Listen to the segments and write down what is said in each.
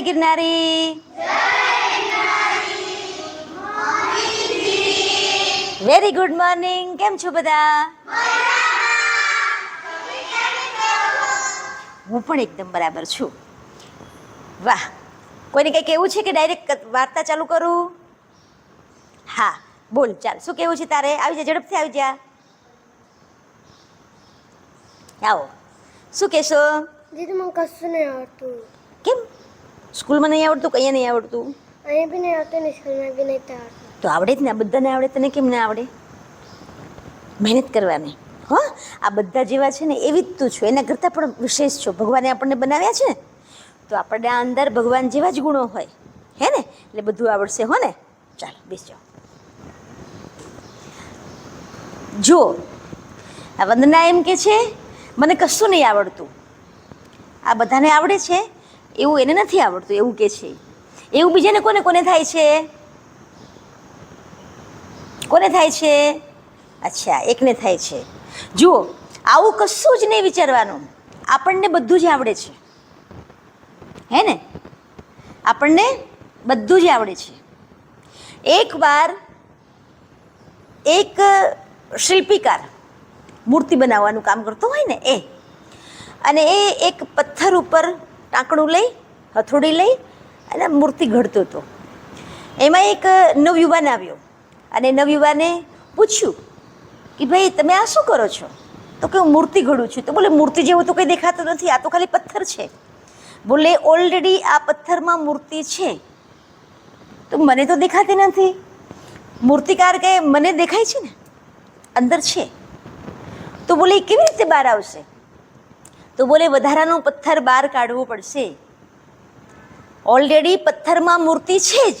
ગિરનારી very good morning કેમ છો બધા? હું પણ એકદમ બરાબર છું. વાહ. કોઈને કંઈ એવું છે કે ડાયરેક્ટ વાર્તા ચાલુ કરું? હા, બોલ, ચાલ. શું કેવું છે તારે? આવી જા, ઝડપથી આવી જા. આવો. શું કહેશો? દીદી, મને કશું નહીં આવડતું. સ્કૂલમાં નહીં આવડતું કઈ નહીં આવડતું? અહીંયા બી નહીં આવડતું ને સ્કૂલમાં બી નહીં આવડતું. તો આવડે જ ને આ બધાને આવડે તને કેમ ના આવડે? મહેનત કરવાની હો? આ બધા જેવા છે ને એવી જ તું છો. એના કરતાં પણ વિશેષ છો. ભગવાને આપણને બનાવ્યા છે તો આપણને આ અંદર ભગવાન જેવા જ ગુણો હોય. હે ને? એટલે બધું આવડશે હો ને? ચાલો બેસજો. જો આ વંદના એમ કે છે મને કશું નહીં આવડતું. આ બધાને આવડે છે? એવું એને નથી આવડતું, એવું કે છે. એવું બીજાને કોને કોને થાય છે? કોને થાય છે? અચ્છા, એકને થાય છે. જુઓ, આવું કશું જ નહીં વિચારવાનું. આપણને બધું જ આવડે છે. હે ને? આપણને બધું જ આવડે છે. એકવાર એક શિલ્પીકાર મૂર્તિ બનાવવાનું કામ કરતો હોય ને, એ, અને એ એક પથ્થર ઉપર ટાંકણું લઈ, હથોડી લઈ અને મૂર્તિ ઘડતો હતો. એમાં એક નવયુવાન આવ્યો અને નવયુવાને પૂછ્યું કે ભાઈ, તમે આ શું કરો છો? તો કે હું મૂર્તિ ઘડું છું. તો બોલે, મૂર્તિ જેવું તો કંઈ દેખાતું નથી, આ તો ખાલી પથ્થર છે. બોલે, ઓલરેડી આ પથ્થરમાં મૂર્તિ છે. તો મને તો દેખાતી નથી. મૂર્તિકાર કહે, મને દેખાય છે ને? અંદર છે. તો બોલે, "એ કેવી રીતે બહાર આવશે? તો બોલે વધારાનો પથ્થર બહાર કાઢવો પડશે. ઓલરેડી પથ્થરમાં મૂર્તિ છે જ.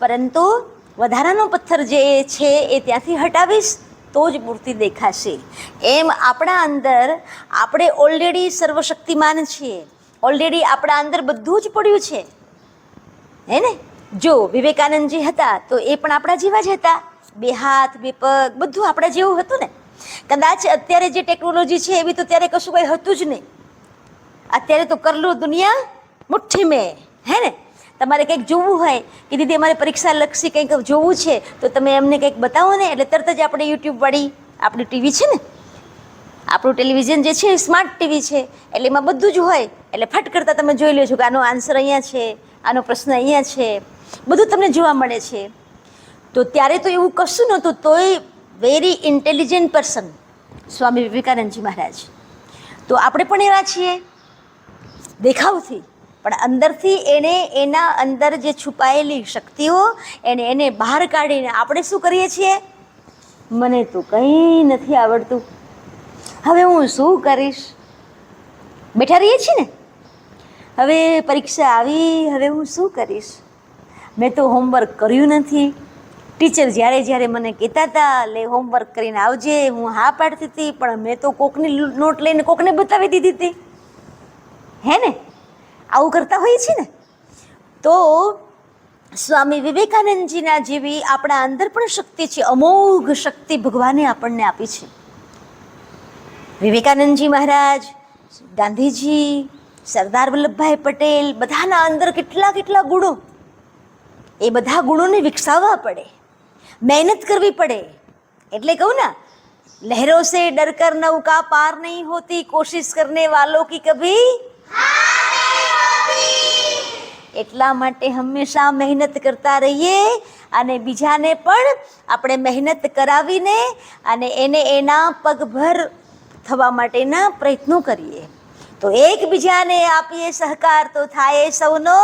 પરંતુ વધારાનો પથ્થર જે છે એ ત્યાંથી હટાવીશ તો જ મૂર્તિ દેખાશે. એમ આપણા અંદર આપણે ઓલરેડી સર્વશક્તિમાન છીએ. ઓલરેડી આપણા અંદર બધું જ પડ્યું છે. હે ને? જો વિવેકાનંદજી હતા તો એ પણ આપણા જેવા જ હતા. બે હાથ, બે પગ, બધું આપણા જેવું હતું ને? કદાચ અત્યારે જે ટેકનોલોજી છે એવી તો ત્યારે કશું કંઈ હતું જ નહીં. અત્યારે તો કરલું દુનિયા મુઠ્ઠી મેં, હે ને? તમારે કંઈક જોવું હોય કે દીદી અમારે પરીક્ષા લક્ષી કંઈક જોવું છે, તો તમે એમને કંઈક બતાવો ને, એટલે તરત જ આપણે યુટ્યુબવાળી આપણી ટીવી છે ને? આપણું ટેલિવિઝન જે છે સ્માર્ટ ટીવી છે, એટલે એમાં બધું જ હોય, એટલે ફટ કરતાં તમે જોઈ લો છો કે આનો આન્સર અહીંયા છે, આનો પ્રશ્ન અહીંયા છે, બધું તમને જોવા મળે છે. તો ત્યારે તો એવું કશું નહોતું, તોય very intelligent person Swami Vivekanandji Maharaj. તો આપણે પણ એવા છીએ? દેખાવથી. પણ અંદરથી એણે એના અંદર જે છુપાયેલી શક્તિઓ એને એને બહાર કાઢીને આપણે શું કરીએ છીએ? મને તો કંઈ નથી આવડતું. હવે હું શું કરીશ? બેઠા રહીએ છીએ ને? હવે પરીક્ષા આવી, હવે હું શું કરીશ? મેં તો હોમવર્ક કર્યું નથી. ટીચર જ્યારે જ્યારે મને કહેતા હતા લે હોમવર્ક કરીને આવજે, હું હા પાડતી હતી, પણ મેં તો કોકની નોટ લઈને કોકને બતાવી દીધી હતી. હે ને? આવું કરતા હોઈએ છીએ ને? તો સ્વામી વિવેકાનંદજીના જેવી આપણા અંદર પણ શક્તિ છે, અમોઘ શક્તિ ભગવાને આપણને આપી છે. વિવેકાનંદજી મહારાજ, ગાંધીજી, સરદાર વલ્લભભાઈ પટેલ, બધાના અંદર કેટલા કેટલા ગુણો. એ બધા ગુણોને વિકસાવવા પડે. મહેનત કરવી પડે. એટલે કહું ને, લહેરો સે ડર કર નૌકા પાર નહીં હોતી, કોશિશ કરને વાલો કી કભી? એટલા માટે હંમેશા મહેનત કરતા રહીએ અને બીજાને પણ આપણે મહેનત કરાવીને અને એને એના પગભર થવા માટેના પ્રયત્નો કરીએ. તો એકબીજાને આપીએ સહકાર તો થાય સૌનો